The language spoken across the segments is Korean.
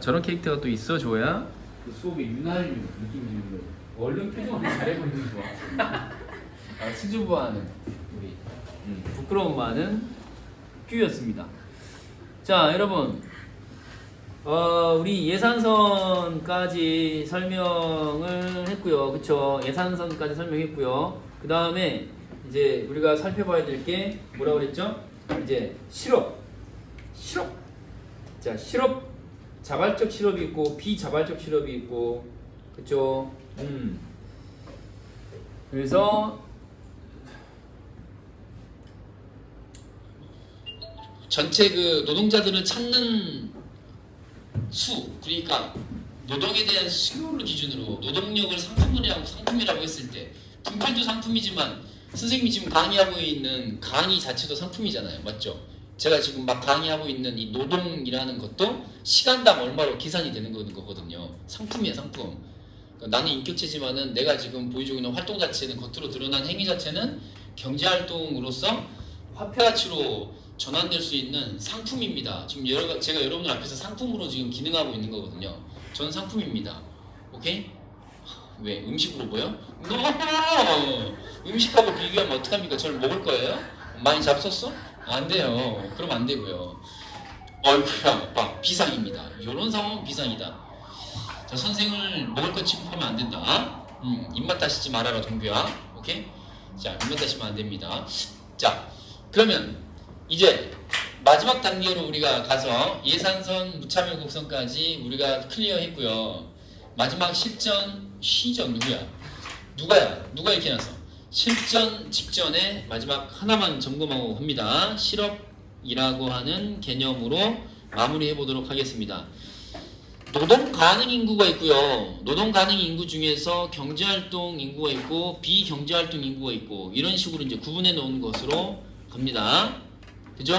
저런 캐릭터가 또 있어 줘야 그 수업에 유난히 느낌이 드는 거예요. 얼른 표정을 잘해버리는 거. 아, 수줍어하는 우리. 음, 부끄러움 많은 큐였습니다. 자, 여러분. 어, 우리 예산선까지 설명을 했고요. 그쵸? 예산선까지 설명했고요. 그 다음에 이제 우리가 살펴봐야 될 게 뭐라고 그랬죠? 이제 실업. 실업. 자, 실업. 자발적 실업이 있고 비자발적 실업이 있고 그쵸? 음. 그래서 전체 그 노동자들을 찾는 수 그러니까 노동에 대한 수요를 기준으로 노동력을 상품이라고 상품이라고 했을 때 분필도 상품이지만 선생님이 지금 강의하고 있는 강의 자체도 상품이잖아요 맞죠? 제가 지금 막 강의하고 있는 이 노동이라는 것도 시간당 얼마로 계산이 되는 거거든요 상품이에요 상품 그러니까 나는 인격체지만은 내가 지금 보여주고 있는 활동 자체는 겉으로 드러난 행위 자체는 경제활동으로서 화폐 가치로 전환될 수 있는 상품입니다. 지금 여러, 제가 여러분들 앞에서 상품으로 지금 기능하고 있는 거거든요. 저는 상품입니다. 오케이? 왜? 음식으로 보여? No! 음식하고 비교하면 어떡합니까? 저를 먹을 거예요? 많이 잡섰어? 안 돼요. 그럼 안 되고요. 어이쿠야, 봐. 비상입니다. 이런 상황은 비상이다. 자, 선생을 먹을 것 취급하면 안 된다. 음, 입맛 다시지 말아라, 동규야. 오케이? 자, 입맛 다시면 안 됩니다. 자, 그러면 이제 마지막 단계로 우리가 가서 예산선 무차별 곡선까지 우리가 클리어 했고요. 마지막 실전 시전 누구야? 누가야? 누가 이렇게 해놨어? 실전 직전에 마지막 하나만 점검하고 합니다. 실업이라고 하는 개념으로 마무리해 보도록 하겠습니다. 노동 가능 인구가 있고요. 노동 가능 인구 중에서 경제 활동 인구가 있고 비경제 활동 인구가 있고 이런 식으로 이제 구분해 놓은 것으로 갑니다. 그죠?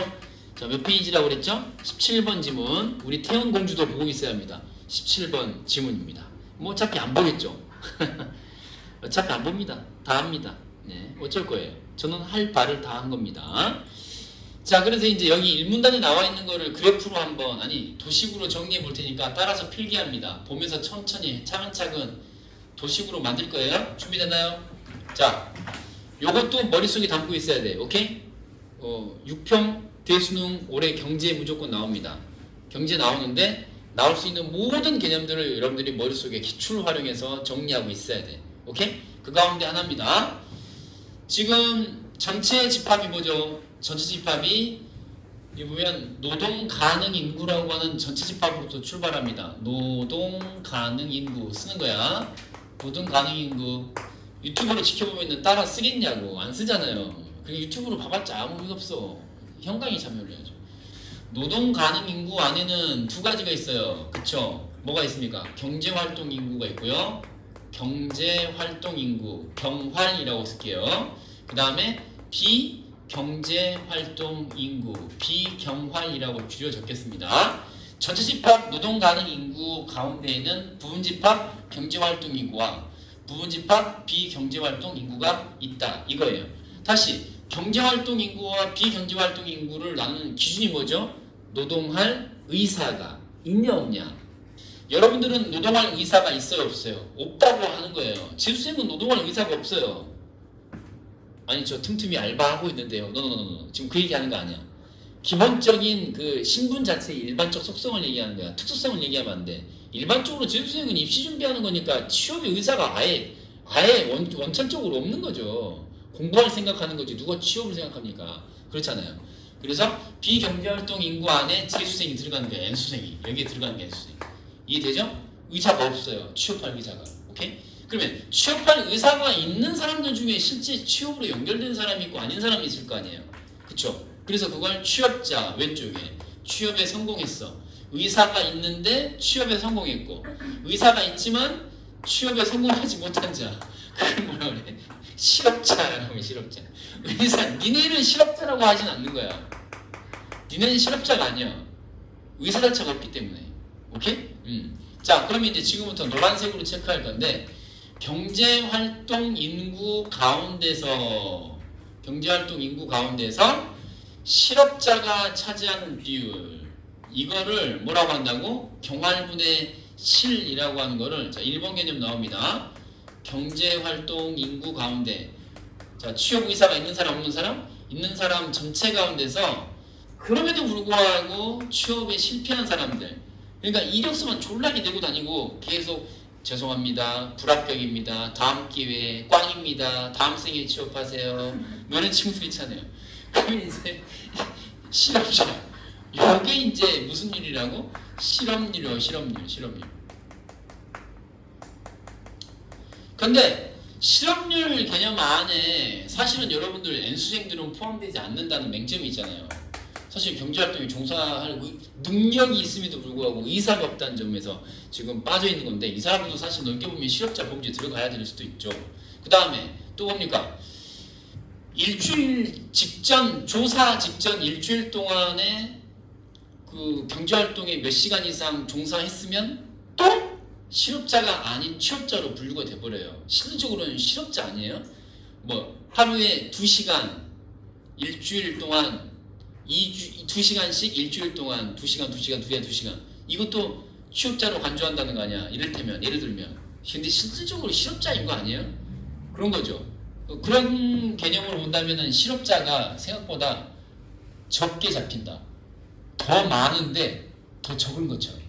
자, 몇 페이지라고 그랬죠? 17번 지문. 우리 태연 공주도 보고 있어야 합니다. 17번 지문입니다. 뭐 어차피 안 보겠죠? 어차피 안 봅니다. 다 합니다. 네, 어쩔 거예요. 저는 할 바를 다 한 겁니다. 자, 그래서 이제 여기 일문단에 나와 있는 거를 그래프로 한번, 아니, 도식으로 정리해 볼 테니까 따라서 필기합니다. 보면서 천천히 차근차근 도식으로 만들 거예요. 준비됐나요? 자, 요것도 머릿속에 담고 있어야 돼. 오케이? 어, 6평 대수능 올해 경제 무조건 나옵니다. 경제 나오는데 나올 수 있는 모든 개념들을 여러분들이 머릿속에 기출 활용해서 정리하고 있어야 돼. 오케이? 그 가운데 하나입니다. 지금 전체 집합이 뭐죠? 전체 집합이 이 보면 노동 가능 인구라고 하는 전체 집합으로부터 출발합니다. 노동 가능 인구 쓰는 거야. 노동 가능 인구 유튜브로 지켜보면 따라 쓰겠냐고 안 쓰잖아요. 그 유튜브로 봐봤자 아무 의미 없어. 현강이 참여를 해야죠. 노동 가능 인구 안에는 두 가지가 있어요. 그쵸? 뭐가 있습니까? 경제 활동 인구가 있고요. 경제 활동 인구, 경활이라고 쓸게요. 그 다음에 비경제 활동 인구, 비경활이라고 줄여 적겠습니다. 전체 집합 노동 가능 인구 가운데에는 부분 집합 경제 활동 인구와 부분 집합 비경제 활동 인구가 있다. 이거예요. 다시 경제활동 인구와 비경제활동 인구를 나누는 기준이 뭐죠? 노동할 의사가 있냐 없냐 여러분들은 노동할 의사가 있어요 없어요? 없다고 하는 거예요 재수생은 노동할 의사가 없어요 아니 저 틈틈이 알바하고 있는데요 노노노노 지금 그 얘기하는 거 아니야 기본적인 그 신분 자체의 일반적 속성을 얘기하는 거야 특수성을 얘기하면 안 돼 일반적으로 재수생은 입시 준비하는 거니까 취업의 의사가 아예 아예 원, 원천적으로 없는 거죠 공부할 생각하는 거지 누가 취업을 생각합니까? 그렇잖아요. 그래서 비경제활동 인구 안에 재수생이 들어가는 거예요. N수생이 여기에 들어가는 게 N수생. 이해되죠? 의사가 없어요. 취업할 의사가. 오케이? 그러면 취업할 의사가 있는 사람들 중에 실제 취업으로 연결된 사람이 있고 아닌 사람이 있을 거 아니에요. 그쵸? 그래서 그걸 취업자 왼쪽에 취업에 성공했어. 의사가 있는데 취업에 성공했고 의사가 있지만 취업에 성공하지 못한 자. 그걸 뭐라 그래? 실업자라고 해 실업자 의사 니네는 실업자라고 하진 않는 거야 니네는 실업자가 아니야 의사 자체가 없기 때문에 오케이? 음. 자 그러면 이제 지금부터 노란색으로 체크할 건데 경제활동 인구 가운데서 경제활동 인구 가운데서 실업자가 차지하는 비율 이거를 뭐라고 한다고? 경활분의 실이라고 하는 거를 자 1번 개념 나옵니다. 경제활동 인구 가운데 자 취업 의사가 있는 사람 없는 사람? 있는 사람 전체 가운데서 그럼에도 불구하고 취업에 실패한 사람들 그러니까 이력서만 졸라게 내고 다니고 계속 죄송합니다 불합격입니다 다음 기회에 꽝입니다 다음 생에 취업하세요 뭐 이런 친구들 있잖아요 그러면 이제 실업자 이게 이제 무슨 일이라고? 실업률이요 실업률 실업률 근데 실업률 개념 안에 사실은 여러분들 N수생들은 포함되지 않는다는 맹점이 있잖아요. 사실 경제활동에 종사할 의- 능력이 있음에도 불구하고 의사가 없다는 점에서 지금 빠져 있는 건데 이 사람들도 사실 넓게 보면 실업자 범죄에 들어가야 될 수도 있죠. 그 다음에 또 뭡니까? 일주일 직전 조사 직전 일주일 동안에 그 경제활동에 몇 시간 이상 종사했으면 또 실업자가 아닌 취업자로 분류가 돼버려요. 실질적으로는 실업자 아니에요? 뭐 하루에 2시간 일주일 동안 2주, 2시간씩 일주일 동안 2시간 2시간 2시간 2시간 이것도 취업자로 간주한다는 거 아니야 이를테면 예를 들면 근데 실질적으로 실업자인 거 아니에요? 그런 거죠 어, 그런 개념으로 본다면 실업자가 생각보다 적게 잡힌다 더 많은데 더 적은 것처럼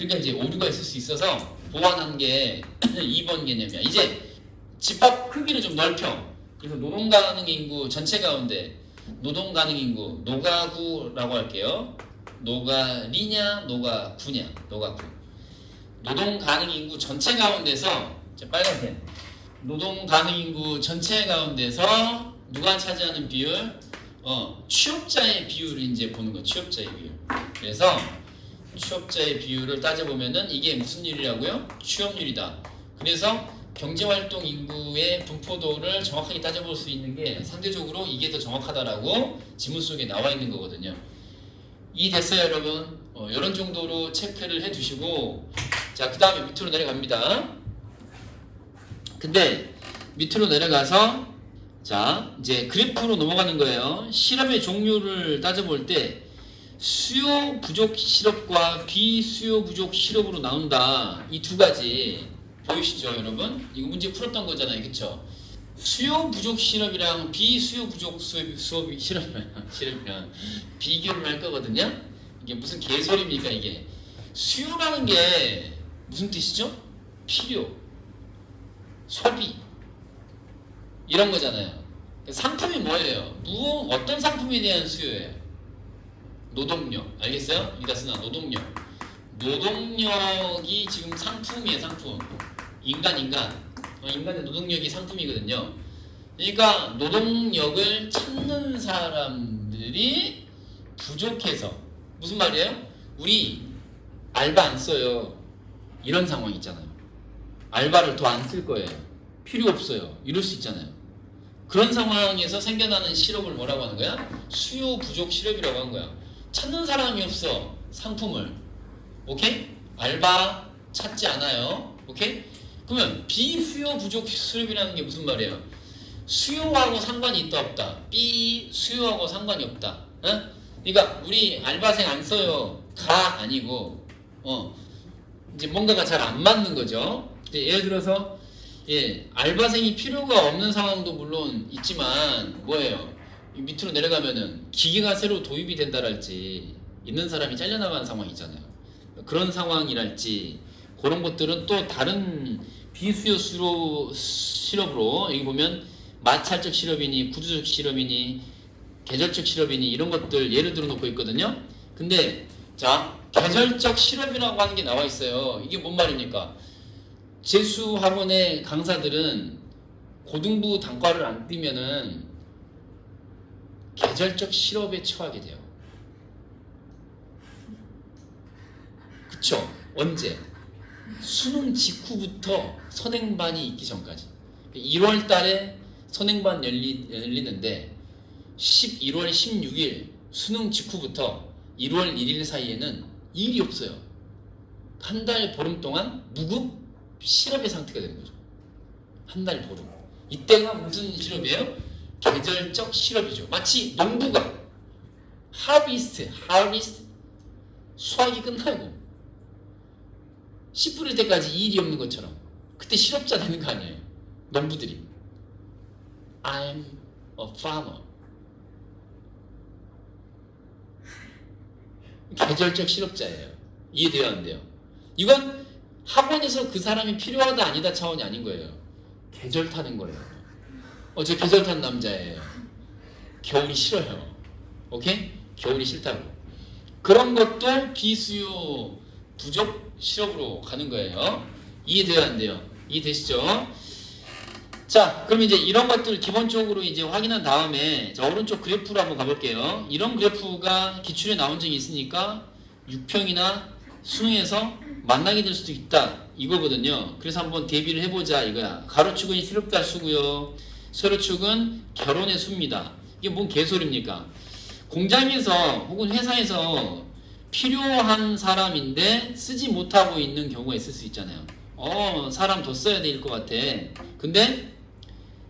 그러니까 이제 오류가 있을 수 있어서 보완한 게 2번 개념이야. 이제 집합 크기를 좀 넓혀. 그래서 노동 가능 인구 전체 가운데 노동 가능 인구 노가구라고 할게요. 노가리냐 노가구냐 노가구. 노동 가능 인구 전체 가운데서 빨간색 노동 가능 인구 전체 가운데서 누가 차지하는 비율? 어 취업자의 비율을 이제 보는 거 취업자의 비율. 그래서 취업자의 비율을 따져보면은 이게 무슨 일이라고요? 취업률이다. 그래서 경제활동 인구의 분포도를 정확하게 따져볼 수 있는 게 상대적으로 이게 더 정확하다라고 지문 속에 나와 있는 거거든요. 이 됐어요, 여러분. 어, 이런 정도로 체크를 해 두시고 자, 그 다음에 밑으로 내려갑니다. 근데 밑으로 내려가서 자, 이제 그래프로 넘어가는 거예요. 실험의 종류를 따져볼 때 수요 부족 실업과 비수요 부족 실업으로 나온다. 이 두 가지 보이시죠, 여러분? 이거 문제 풀었던 거잖아요, 그쵸? 수요 부족 실업이랑 비수요 부족 수업, 수업이 실업이면 실업이면 비교를 할 거거든요. 이게 무슨 개소리입니까 이게? 수요라는 게 무슨 뜻이죠? 필요, 소비 이런 거잖아요. 상품이 뭐예요? 무 어떤 상품에 대한 수요예요? 노동력 알겠어요? 이다 쓰나 노동력 노동력이 지금 상품이에요 상품 인간 인간. 어, 인간의 노동력이 상품이거든요. 그러니까 노동력을 찾는 사람들이 부족해서 무슨 말이에요? 우리 알바 안 써요. 이런 상황 있잖아요. 알바를 더 안 쓸 거예요. 필요 없어요. 이럴 수 있잖아요. 그런 상황에서 생겨나는 실업을 뭐라고 하는 거야? 수요 부족 실업이라고 하는 거야. 찾는 사람이 없어 상품을. 오케이? 알바 찾지 않아요. 오케이 그러면 비수요 부족 수요이라는 게 무슨 말이에요 수요하고 상관이 있다 없다. 비 수요하고 상관이 없다. 어? 그러니까 우리 알바생 안 써요. 가 아니고. 어. 이제 뭔가가 잘 안 맞는 거죠. 예를 들어서 예 알바생이 필요가 없는 상황도 물론 있지만 뭐예요? 이 밑으로 내려가면은 기계가 새로 도입이 된다랄지 있는 사람이 잘려나가는 상황이 있잖아요. 그런 상황이랄지 그런 것들은 또 다른 비수요 수로 실업으로 여기 보면 마찰적 실업이니 구조적 실업이니 계절적 실업이니 이런 것들 예를 들어 놓고 있거든요. 근데 자 계절적 실업이라고 하는 게 나와 있어요. 이게 뭔 말입니까? 재수 학원의 강사들은 고등부 단과를 안 띄면은 계절적 실업에 처하게 돼요. 그쵸? 언제? 수능 직후부터 선행반이 있기 전까지. 1월 달에 선행반 열리, 열리는데 11월 16일 수능 직후부터 1월 1일 사이에는 일이 없어요. 한 달 보름 동안 무급 실업의 상태가 되는 거죠. 한 달 보름. 이때가 무슨 실업이에요? 계절적 실업이죠. 마치 농부가 하비스트, 하비스트 수학이 끝나고 씨 뿌릴 때까지 이 일이 없는 것처럼 그때 실업자 되는 거 아니에요? 농부들이. I'm a farmer. 계절적 실업자예요 안 돼요? 이건 학원에서 그 사람이 필요하다 아니다 차원이 아닌 거예요. 계절 타는 거예요. 어 저 계절 탄 남자예요. 겨울이 싫어요. 오케이? 겨울이 싫다고. 그런 것도 비수요 부족 실업으로 가는 거예요. 안 돼요? 이해되시죠? 자, 그럼 이제 이런 것들 기본적으로 이제 확인한 다음에 자, 오른쪽 그래프로 한번 가볼게요. 이런 그래프가 기출에 나온 적이 있으니까 6평이나 수능에서 만나게 될 수도 있다. 이거거든요. 그래서 한번 대비를 해보자 이거야. 가로축은 실업자 수고요. 세로축은 결혼의 수입니다. 이게 뭔 개소리입니까? 공장에서 혹은 회사에서 필요한 사람인데 쓰지 못하고 있는 경우가 있을 수 있잖아요. 어, 사람 더 써야 될 것 같아. 근데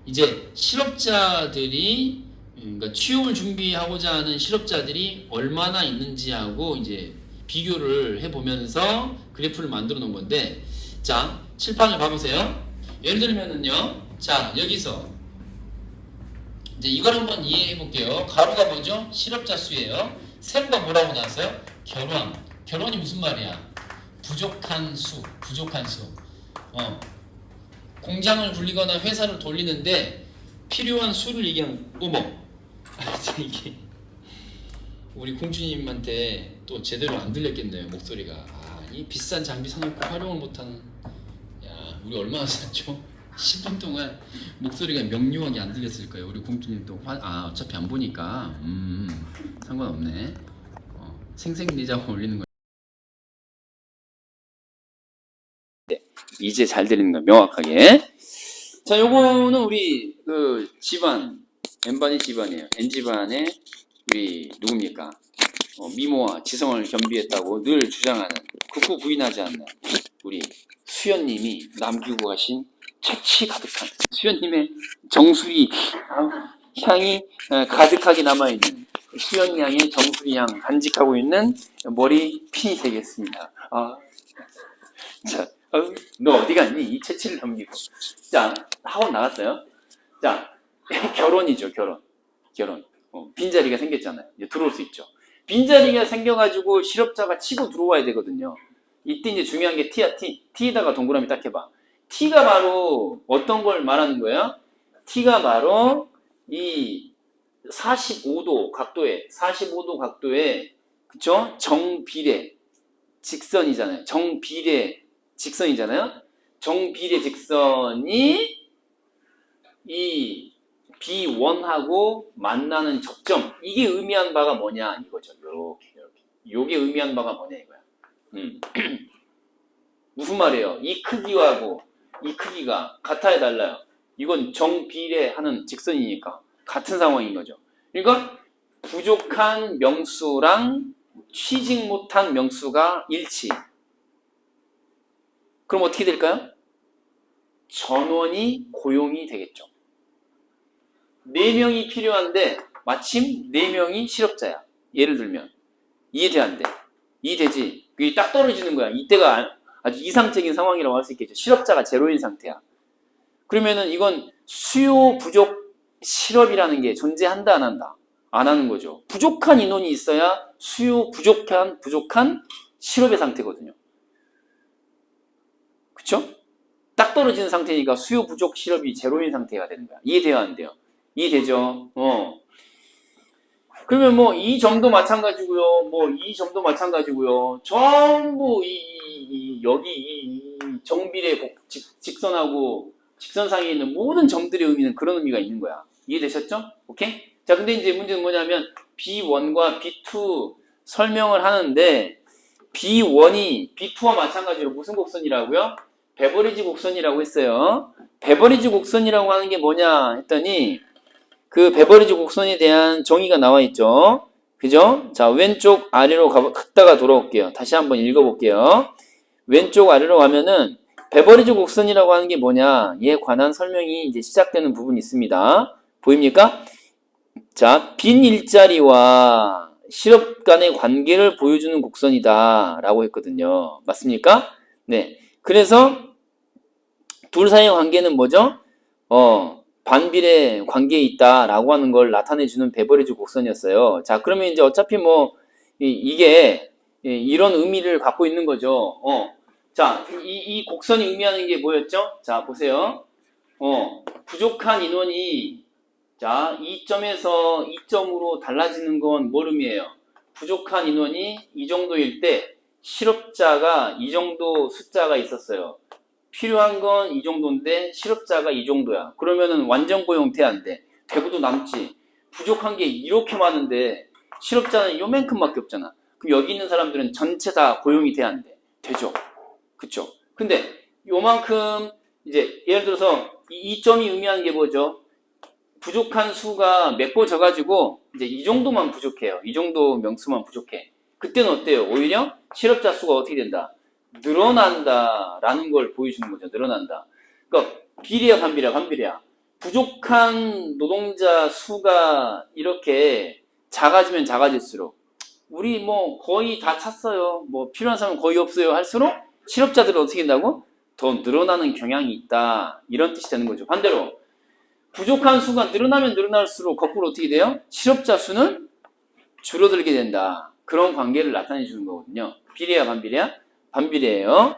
이제 실업자들이 그러니까 취업을 준비하고자 하는 실업자들이 얼마나 있는지하고 이제 비교를 해 보면서 그래프를 만들어 놓은 건데 자 칠판을 봐 보세요. 예를 들면은요. 자 여기서 이제 이걸 한번 이해해 볼게요. 가로가 뭐죠? 실업자 수예요. 세로가 뭐라고 나왔어요? 결혼. 결혼이 무슨 말이야? 부족한 수, 부족한 수. 어. 공장을 굴리거나 회사를 돌리는데 필요한 수를 얘기하는 어머. 아, 참 이게 우리 공주님한테 또 제대로 안 들렸겠네요 목소리가. 아, 이 비싼 장비 사놓고 활용을 못하는. 야, 우리 얼마나 샀죠? 10분 동안 목소리가 명료하게 안 들렸을 거예요. 우리 공주님 또 화, 아 어차피 안 보니까 음 상관없네. 어, 생생내자고 올리는 거. 이제 잘 들리는 거 명확하게. 자, 요거는 우리 그 집안 N반이 집안이에요. N 집안의 우리 누굽니까? 어, 미모와 지성을 겸비했다고 늘 주장하는 극구 부인하지 않는 우리 수연님이 남기고 가신 채취 가득한 수연님의 정수리 아, 향이 어, 가득하게 남아있는 수연 양의 정수리 향 간직하고 있는 머리 핀이 되겠습니다. 아, 자, 어, 너 어디 갔니? 이 채취를 넘기고. 자, 학원 나갔어요. 자, 결혼이죠, 결혼. 결혼. 어, 빈자리가 생겼잖아요. 이제 들어올 수 있죠. 빈자리가 생겨가지고 실업자가 치고 들어와야 되거든요. 이때 이제 중요한 게 T야, T. T에다가 동그라미 딱 해봐. T가 바로 어떤 걸 말하는 거예요? T가 바로 이 45도 각도에, 45도 각도에, 그쵸? 정비례, 직선이잖아요. 정비례, 직선이잖아요. 정비례 직선이 이 B1하고 만나는 접점 이게 의미한 바가 뭐냐 이거죠. 요렇게 요렇게. 요게 의미한 바가 뭐냐 이거야. 음. 무슨 말이에요? 이 크기하고 이 크기가 같아야 달라요. 이건 정비례하는 직선이니까 같은 상황인 거죠. 그러니까 부족한 명수랑 취직 못한 명수가 일치. 그럼 어떻게 될까요? 전원이 고용이 되겠죠. 네 명이 필요한데 마침 네 명이 실업자야. 예를 들면 이해돼 안 돼? 이해되지? 그게 딱 떨어지는 거야. 이때가 아- 아주 이상적인 상황이라고 할 수 있겠죠. 실업자가 제로인 상태야. 그러면은 이건 수요 부족 실업이라는 게 존재한다 안 한다? 안 하는 거죠. 부족한 인원이 있어야 수요 부족한 부족한 실업의 상태거든요. 그쵸? 딱 떨어지는 상태니까 수요 부족 실업이 제로인 상태가 되는 거야. 이해돼요, 안 돼요? 이해되죠? 어. 그러면 뭐 이 점도 마찬가지고요. 뭐 이 점도 마찬가지고요. 전부 이, 이- 이- 여기 이, 이 정비례 직선하고 직선상에 있는 모든 점들의 의미는 그런 의미가 있는 거야. 이해되셨죠? 오케이? 자, 근데 이제 문제는 뭐냐면 B1과 B2 설명을 하는데 B1이 B2와 마찬가지로 무슨 곡선이라고요? 베버리지 곡선이라고 했어요. 베버리지 곡선이라고 하는 게 뭐냐 했더니 그 베버리지 곡선에 대한 정의가 나와 있죠. 그죠? 자, 왼쪽 아래로 가, 갔다가 돌아올게요. 다시 한번 읽어볼게요. 왼쪽 아래로 가면은 베버리지 곡선이라고 하는 게 뭐냐? 이에 관한 설명이 이제 시작되는 부분이 있습니다. 보입니까? 자, 빈 일자리와 실업 간의 관계를 보여주는 곡선이다 라고 했거든요. 맞습니까? 네. 그래서 둘 사이의 관계는 뭐죠? 어, 반비례 관계에 있다라고 하는 걸 나타내주는 베버리지 곡선이었어요. 자, 그러면 이제 어차피 뭐 이, 게 이런 의미를 갖고 있는 거죠. 어, 자, 이, 이 곡선이 의미하는 게 뭐였죠? 자, 보세요. 어, 부족한 인원이 자, 2점에서 2점으로 달라지는 건 뭘 의미해요? 부족한 인원이 이 정도일 때 실업자가 이 정도 숫자가 있었어요. 필요한 건 이 정도인데 실업자가 이 정도야. 그러면은 완전 고용 돼안 돼. 대구도 남지. 부족한 게 이렇게 많은데 실업자는 요만큼밖에 없잖아. 그럼 여기 있는 사람들은 전체 다 고용이 돼야 안 돼. 되죠. 그쵸? 근데 요만큼 이제 예를 들어서 이 2점이 의미하는 게 뭐죠? 부족한 수가 몇보 져가지고 이제 이 정도만 부족해요. 이 정도 명수만 부족해. 그때는 어때요? 오히려 실업자 수가 어떻게 된다? 늘어난다라는 걸 보여주는 거죠. 늘어난다. 그러니까 비례야 반비례야 반비례야. 부족한 노동자 수가 이렇게 작아지면 작아질수록 우리 뭐 거의 다 찼어요. 뭐 필요한 사람 은 거의 없어요. 할수록 실업자들은 어떻게 된다고? 더 늘어나는 경향이 있다. 이런 뜻이 되는 거죠. 반대로 부족한 수가 늘어나면 늘어날수록 거꾸로 어떻게 돼요? 실업자 수는 줄어들게 된다. 그런 관계를 나타내 주는 거거든요. 비례야 반비례야? 반비례예요.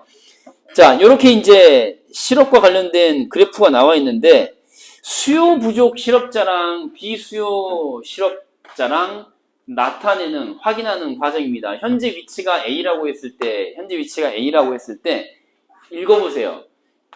자, 이렇게 이제 실업과 관련된 그래프가 나와 있는데 수요 부족 실업자랑 비수요 실업자랑 나타내는 확인하는 과정입니다. 현재 위치가 A라고 했을 때 현재 위치가 A라고 했을 때 읽어보세요.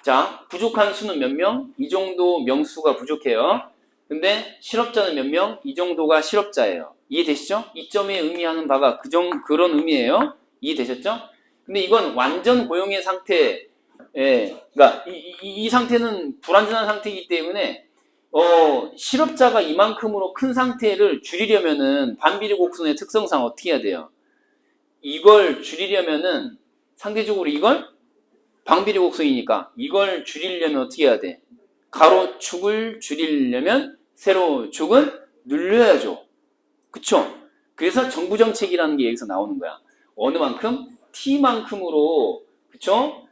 자, 부족한 수는 몇 명? 이 정도 명수가 부족해요. 근데 실업자는 몇 명? 이 정도가 실업자예요. 이해되시죠? 이 점에 의미하는 바가 그 정, 그런 의미예요. 이해되셨죠? 근데 이건 완전 고용의 상태, 예, 그러니까 이, 이, 이 상태는 불완전한 상태이기 때문에 어, 실업자가 이만큼으로 큰 상태를 줄이려면은 반비례 곡선의 특성상 어떻게 해야 돼요? 이걸 줄이려면은 상대적으로 이걸 방비례 곡선이니까 이걸 줄이려면 어떻게 해야 돼? 가로축을 줄이려면 세로축은 늘려야죠. 그쵸? 그래서 정부 정책이라는 게 여기서 나오는 거야. 어느 만큼? T만큼으로 그쵸?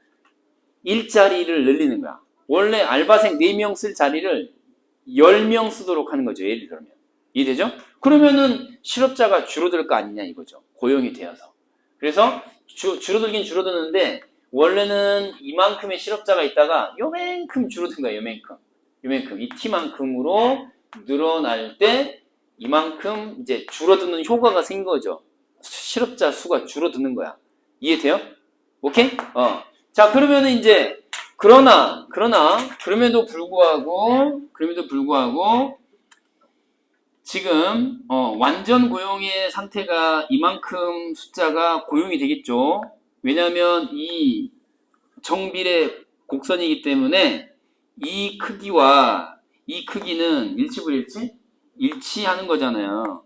일자리를 늘리는 거야. 원래 알바생 4명 쓸 자리를 10명 쓰도록 하는 거죠. 예를 들면. 이해되죠? 그러면은 실업자가 줄어들 거 아니냐 이거죠. 고용이 되어서. 그래서 주, 줄어들긴 줄어드는데 원래는 이만큼의 실업자가 있다가 요만큼 줄어든 거야. 요만큼. 요만큼. 이 T만큼으로 늘어날 때 이만큼 이제 줄어드는 효과가 생긴 거죠. 실업자 수가 줄어드는 거야. 이해돼요? 오케이? 어. 자, 그러면은 이제 그러나 그러나 그럼에도 불구하고 그럼에도 불구하고 지금 어, 완전 고용의 상태가 이만큼 숫자가 고용이 되겠죠. 왜냐하면 이 정비례 곡선이기 때문에 이 크기와 이 크기는 일치불일치 일치하는 거잖아요.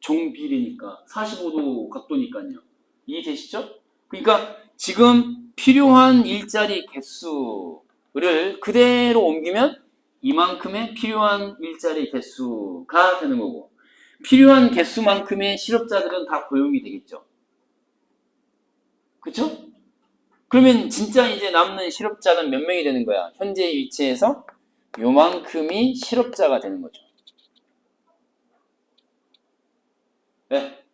종비례니까 45도 각도니까요. 이해되시죠? 그러니까 지금 필요한 일자리 개수를 그대로 옮기면 이만큼의 필요한 일자리 개수가 되는 거고 필요한 개수만큼의 실업자들은 다 고용이 되겠죠. 그쵸? 그러면 진짜 이제 남는 실업자는 몇 명이 되는 거야? 현재 위치에서 요만큼이 실업자가 되는 거죠. 네?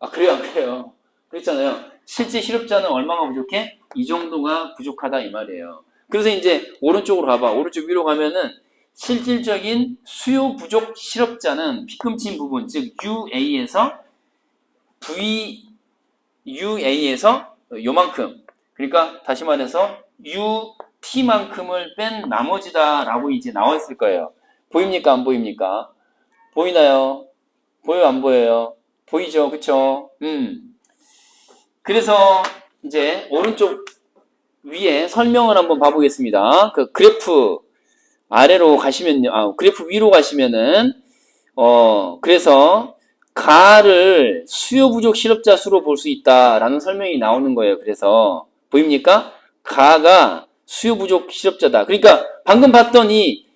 아, 그래요, 안 그래요? 그랬잖아요. 실제 실업자는 얼마가 부족해? 이 정도가 부족하다 이 말이에요. 그래서 이제 오른쪽으로 가봐. 오른쪽 위로 가면은 실질적인 수요 부족 실업자는 피금친 부분, 즉 UA에서 V UA에서 요만큼. 그러니까 다시 말해서 UT만큼을 뺀 나머지다라고 이제 나와 있을 거예요. 보입니까? 안 보입니까? 보이나요? 보여 안 보여요? 보이죠? 그쵸? 음. 그래서 이제 오른쪽 위에 설명을 한번 봐보겠습니다. 그 그래프 아래로 가시면요, 아, 그래프 위로 가시면은, 어, 그래서 가를 수요 부족 실업자 수로 볼 수 있다라는 설명이 나오는 거예요. 그래서, 보입니까? 가가 수요 부족 실업자다. 그러니까 방금 봤더니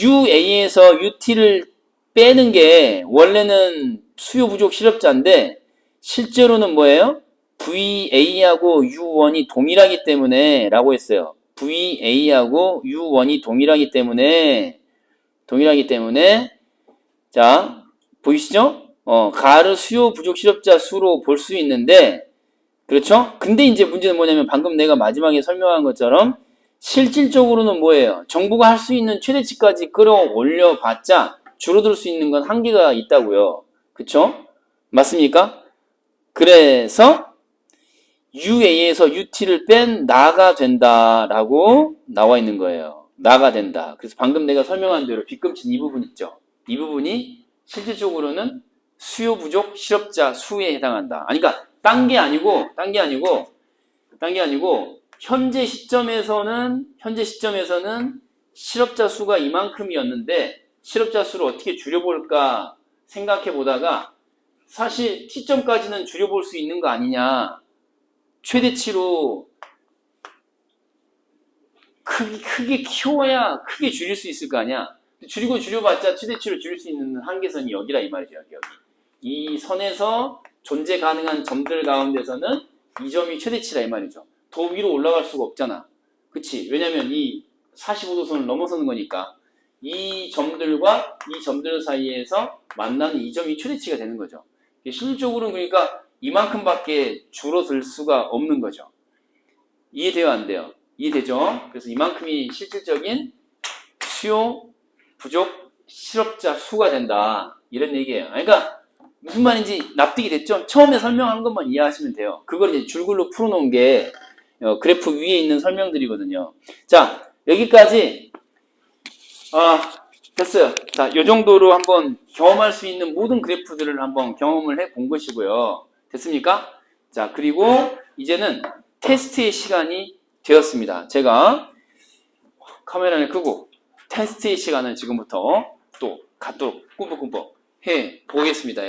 UA에서 UT를 빼는 게 원래는 수요 부족 실업자인데 실제로는 뭐예요? VA하고 U1이 동일하기 때문에 라고 했어요. VA하고 U1이 동일하기 때문에 동일하기 때문에 자 보이시죠? 어, 가를 수요 부족 실업자 수로 볼 수 있는데 그렇죠? 근데 이제 문제는 뭐냐면 방금 내가 마지막에 설명한 것처럼 실질적으로는 뭐예요? 정부가 할 수 있는 최대치까지 끌어올려 봤자 줄어들 수 있는 건 한계가 있다고요. 그쵸? 맞습니까? 그래서 UA에서 UT를 뺀 나가 된다라고 나와 있는 거예요. 나가 된다. 그래서 방금 내가 설명한 대로 빗금친 이 부분 있죠. 이 부분이 실질적으로는 수요 부족 실업자 수에 해당한다. 아니 그러니까 딴 게 아니고 딴 게 아니고 딴 게 아니고 현재 시점에서는 현재 시점에서는 실업자 수가 이만큼이었는데 실업자 수를 어떻게 줄여볼까 생각해 보다가 사실 T점까지는 줄여볼 수 있는 거 아니냐 최대치로 크게, 크게 키워야 크게 줄일 수 있을 거 아니야. 줄이고 줄여봤자 최대치로 줄일 수 있는 한계선이 여기라 이 말이죠 여기 여기. 이 선에서 존재 가능한 점들 가운데서는 이 점이 최대치라 이 말이죠. 더 위로 올라갈 수가 없잖아. 그치? 왜냐면 이 45도선을 넘어서는 거니까. 이 점들과 이 점들 사이에서 만나는 이 점이 최대치가 되는 거죠. 실질적으로는 그러니까 이만큼밖에 줄어들 수가 없는 거죠 이해돼요 안 돼요 이해되죠 그래서 이만큼이 실질적인 수요 부족 실업자 수가 된다 이런 얘기예요 그러니까 무슨 말인지 납득이 됐죠? 처음에 설명한 것만 이해하시면 돼요. 그걸 이제 줄글로 풀어놓은 게 어, 그래프 위에 있는 설명들이거든요. 자, 여기까지 아, 됐어요. 자, 이 정도로 한번 경험할 수 있는 모든 그래프들을 한번 경험을 해 본 것이고요. 됐습니까? 자, 그리고 이제는 테스트의 시간이 되었습니다. 제가 카메라를 끄고 테스트의 시간을 지금부터 또 갖도록 꿈뻑꿈뻑 해 보겠습니다.